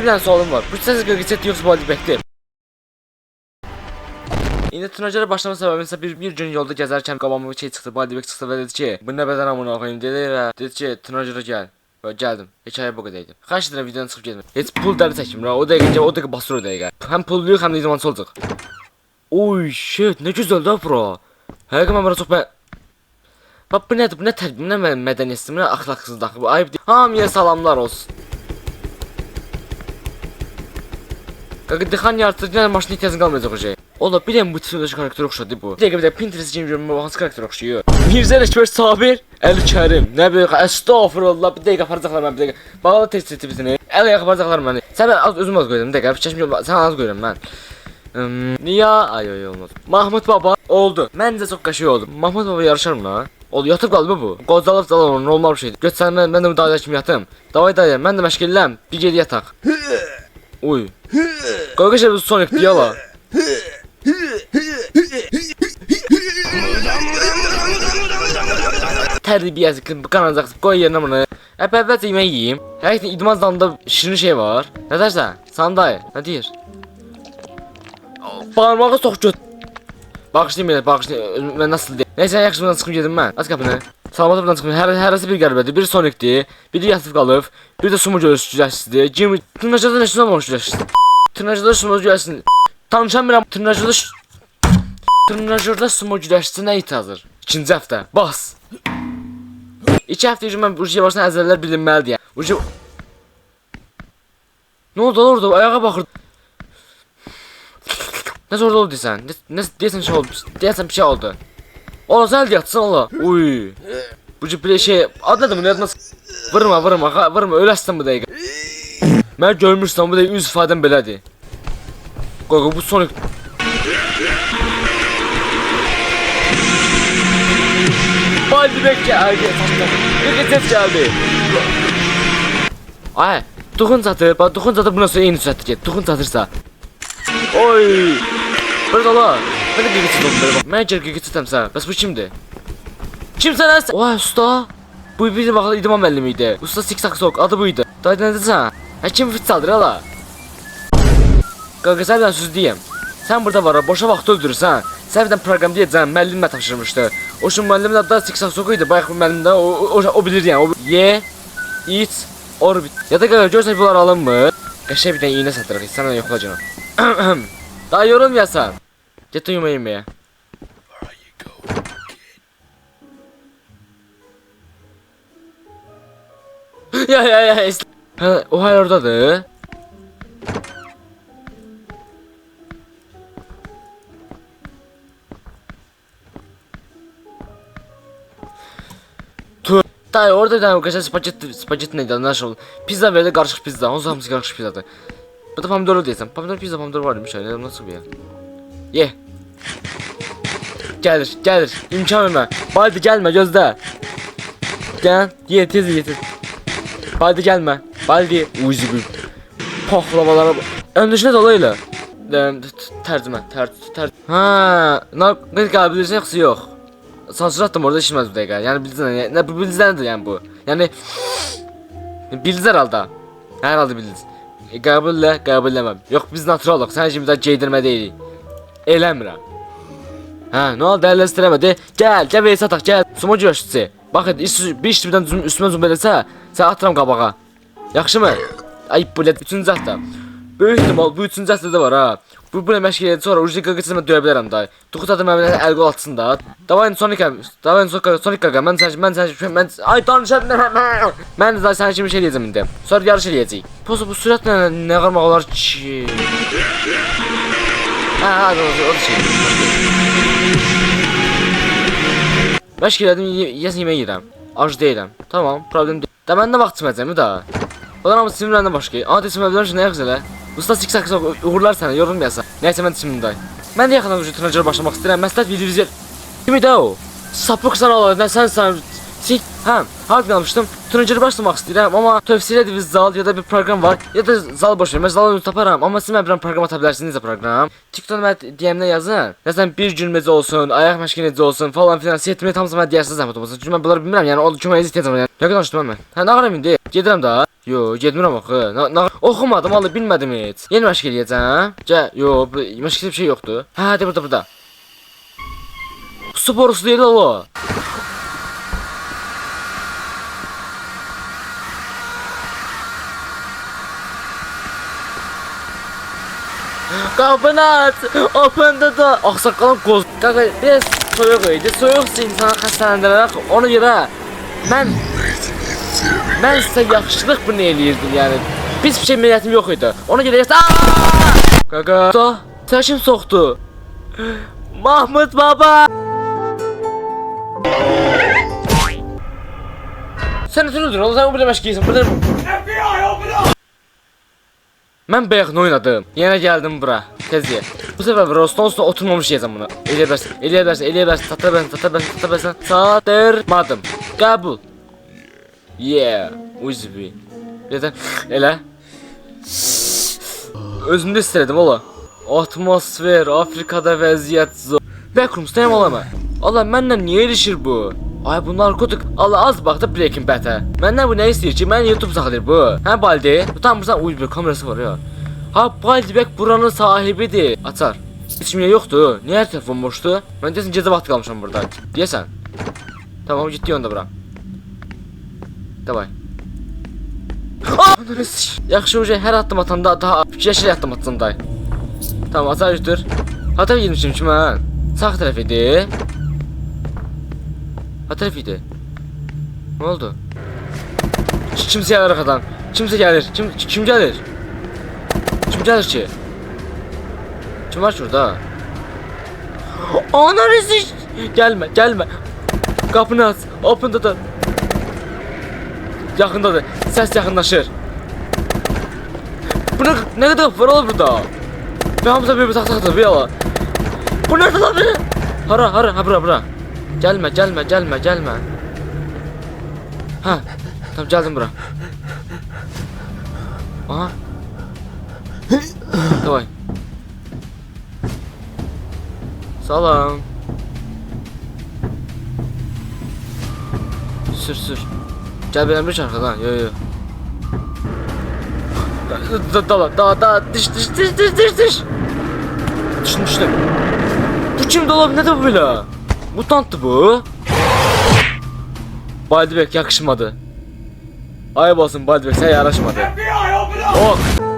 bir dənə sualım var. Bu səs qırğıçət yoxsa bu bektir? İndi turnajlara başlama səbəbim isə bir, bir gün yolda gəzərkən qabağıma bir şey çıxdı, Baldibek çıxdı və dedi ki, bu nə bədən amına koyayım dedi və dedi ki, turnajlara gəl. Və gəldim. Hekayə bu qədər idi. Xahiş edirəm videodan çıxıb getmə. Heç pul dəri çəkmir ha. O dəqiqə o dəqiqə basır o dəqiqə. Həm pulluyuq, həm də idmançı olacaq. Oy shit, nə gözəl də bura. Həqiqətən mən bura çox bə Bax bu nədir? Bu nə tərbiyə, nə mə- mədəniyyətsizlik, nə əxlaqsızlıq, bu ayıb deyil. Hamıya salamlar olsun. Yarısı yenə maşına ehtiyacın qalmayacaq o şey. Ola bilən bu tipoloji karakter oxşadı bu. Bir dəqiqə bir dəqiqə Pinterest kimi görmə hansı karakter oxşayır. Mirzə Əkbər Sabir, Əli Kərim. Nə bileyim, əstəğfurullah. Bir dəqiqə aparacaqlar məni bir dəqiqə. Bağla test etibisini. Əli aparacaqlar məni. Sən az özüm az qoydum. Bir dəqiqə fikirləşmə. Sən az qoyuram mən. Hmm, niyə? Ay ay olmaz. Mahmud baba oldu. Məncə çox qəşəng oldu. Mahmud baba yarışar mı lan? Oldu yatıb qaldı mı bu? Qocalıb calan normal bir şeydir. Göt mən də bu dayı kimi yatım. Davay dayı mən də məşğul eləm. Bir ged yataq. Uy. Qoyqaşa bu Sonic deyala. Tərbiyəsi qanacaq. Qoy yerinə bunu. Hep əvvəlcə yemək yeyeyim. Həqiqətən idman zalında şirin şey var. Nə dersən? Sanday. Nə deyir? Parmağı çox göt. Bağışlayın məni, bağışlayın. Mən nasıl deyim? Nəysə, yaxşı bundan çıxıb gedim mən. Aç qapını. Salamat buradan çıxım. Hər hərəsi bir qəribədir. Biri Sonicdir, biri yatıb qalıb, biri də sumo görüşçüləşsidir. Jimmy tırnacada nə sumo görüşçüləşsidir? Tırnacada sumo görüşçüləşsin. Tanışan biləm tırnacada ş- Tırnacada sumo güləşçisi nə it hazır? İkinci həftə. Bas. İki həftə üçün mən bu şey başına əzələlər bilinməlidir. yəni. Bu şey Nə oldu orada? Ayağa baxır. Ne zorda oldu? Ne, ne deyəsən şey oldu? Deyəsən bir şey oldu. Ola sən yatsın ola. Uy. Bu cüblə şey adı nədir bunun yadına s- Vurma vurma ha, vurma öləsən bu dəqiqə. Mən görmüşsən bu dəqiqə üz ifadəm belədir. Qoy qoy, bu Sonic Baldi bek geldi. Bir ses geldi. Ay, Duxun çatır. Bax Duxun çatır buna sonra eyni sürətdə get. Duxun çatırsa. Oy! Burada la. Də qıqıçı oldum belə bax. Mən gəl qıqıçıtamsa. Bəs bu kimdir? Kimsən sən? Oy usta. Bu bizim vaxtda idman müəllimi idi. Usta siksak sok adı bu idi. Dayı nə desən? Hə kim fit saldır ala? Qaqa sən söz deyim. Sən burada var, ha, boşa vaxt öldürürsən. Sən bir dənə proqram deyəcəm, müəllim mənə tapşırmışdı. O şu müəllimin adı da siksak sok idi. Bayaq müəllim də o, o, o, bilir yəni. O, ye, iç, orbit. Ya da qaqa görsən bunlar alınmır. Qəşəng bir dənə iynə satırıq, sənə yoxlayacağam. Daha yorulmayasan. Get uyuma yemeğe. ya ya ya is- Ha, o hay oradadır. Dayı orada tane kaşar spagetti, spagetti neydi nasıl? Pizza verdi karışık pizza. O zaman karışık pizzadı. Bu da pomidorlu diyesem. Pomidor pizza pomidor varmış öyle nasıl bir yer? Ye. Gelir, gelir. İmkan vermə. Baldi gəlmə, gözlə. Gəl, ye, tez ye, tez. Baldi gəlmə. Baldi, uzi bir. Paxlavalara bax. Öndüşünə dola elə. Tərcümə, tər, tər. Ha, nə qəbul bilirsən yoxsa yox? Sansür atdım orada işləməz bu dəqiqə. Yəni bilirsən, nə bu bilirsən yəni bu. Yəni bildilər halda. Hər halda bildiniz. E, qəbullə, qəbulləməm. Yox biz naturalıq. Sən kimi də geydirmə deyilik. Eləmirəm. Hə, nə oldu əlləşdirəmədi? Gəl, gəl və sataq, gəl. Sumo güləşçisi. Bax, iş, bir iş birdən üzüm, üstümə zümb eləsə, sən atıram qabağa. Yaxşımı? Ay, bu lət üçüncü həftə. Böyük ihtimal bu üçüncü həftədə var ha. Bu bu məşq edəcək sonra ucu qaqıçını mən döyə bilərəm da. Tuxut məmnə əl qol atsın da. Davay Sonic, davay Sonic, Sonic qaqa. Mən sən mən sən mən ay danışa Mən də sən kimi şey deyəcəm indi. Sonra yarış eləyəcəyik. Pozu bu sürətlə nə qarmaq olar ki? Ha, ha, o, o da şey. Məşq elədim, yeyəsən yemək yeyirəm. Ac deyiləm. Tamam, problem deyil. Da mən nə vaxt içməyəcəm da. Onlar hamısı sinirləndən başqa. Ana desən mən bilirəm ki, nə yaxşı elə. Usta siksak uğurlar sənə, yorulmayasan. Nəysə mən içimdə. Mən də yaxından ucu turnajlara başlamaq istəyirəm. Məsləhət video izləyir. Kimi də o? Sapıqsan Allah, nə sən sən Sik, həm, harda qalmışdım? Turnikerə başlamaq istəyirəm, amma tövsiyə ediniz zal ya da bir proqram var, ya da zal boş ver. Mən zalı taparam, amma siz mənə bir dənə proqram ata bilərsiniz necə proqram. TikTok mənə DM-də yazın. Yazın bir necə olsun, ayaq məşqi necə olsun falan filan. Setimi hamısı mənə deyərsiniz zəhmət olmasın. Çünki mən bunları bilmirəm, yəni o köməyinizi var. Yəni. Nə qədər danışdım mən? Hə, nə qaram indi? Gedirəm da. Yo, getmirəm axı. Oxumadım, vallahi bilmədim heç. Yeni məşq eləyəcəm. Gəl, yo, məşqdə bir şey yoxdur. Hə, də burada, burada. Spor uslu deyil o. Kapını aç. Open the door. Aksakalım koz. Kanka biraz soyuq idi. Soyuq insanı xəstələndirər. Ona görə mən mən sizə yaxşılıq bunu eləyirdim yəni. Pis bir şey niyyətim yox idi. Ona görə. Qaqa. Da, kim soxdu? Mahmud baba. Sən nə tünüdür? Oğlum sən burada məşqiysən. Burada Mən bayaq nə oynadım? Yenə gəldim bura. Tez ye. Bu səfər Roston oturmamış yeyəcəm bunu. Eləyə bilərsən, eləyə bilərsən, eləyə bilərsən, tata bilərsən, tata bilərsən, tata bilərsən. Satırmadım. Qəbul. Yeah. Uzbi. Yedən. Elə. Özümdə istədim ola. Atmosfer, Afrikada vəziyyət zor. Backrooms-dayım olamı? Allah mənlə niyə ilişir bu? Ay bu narkotik. Allah az bax da Breaking Bad-ə. Məndən bu nə istəyir ki? Mən YouTube saxlayır bu. Hə Baldi? Bursan uy bir kamerası var ya. Ha Baldi bək buranın sahibidir. Açar. Kim yoxdur. Niyə telefon boşdur? Mən deyəsən gecə vaxtı qalmışam burada. Deyəsən. Tamam ciddi onda bura. Davay. Yaxşı uca hər addım atanda daha fikirləşir addım atsan day. Tamam açar götür. Ha tərəf girmişim ki mən. Sağ tərəf idi. Ha tərəf idi. Nə oldu? Ki- Kimsə gəlir arxadan. Kimsə gəlir. Kim kim gəlir? Kim gəlir ki? Kim var şurada? Ananı sik. Gəlmə, gəlmə. Qapını aç. Open the door. Yaxındadır. Səs yaxınlaşır. Bu nə, nə qədər var ola burada? Və hamısı bir tax taxdır, bir ala. Bu nədir lan? bu? Hara, hara, ha bura, bura. Gəlmə, gəlmə, gəlmə, gəlmə. Hə, tamam gəldim bura. Aha. Davay. Salam. Sür sür. Gel benim bir arkadan. Yo yo. Da da da da diş diş diş diş diş diş. Düştüm. Bu kim dolap ne de böyle? Mutanttı bu. Baldibek yakışmadı. Ay basın Baldibek sen yaraşmadı. Ok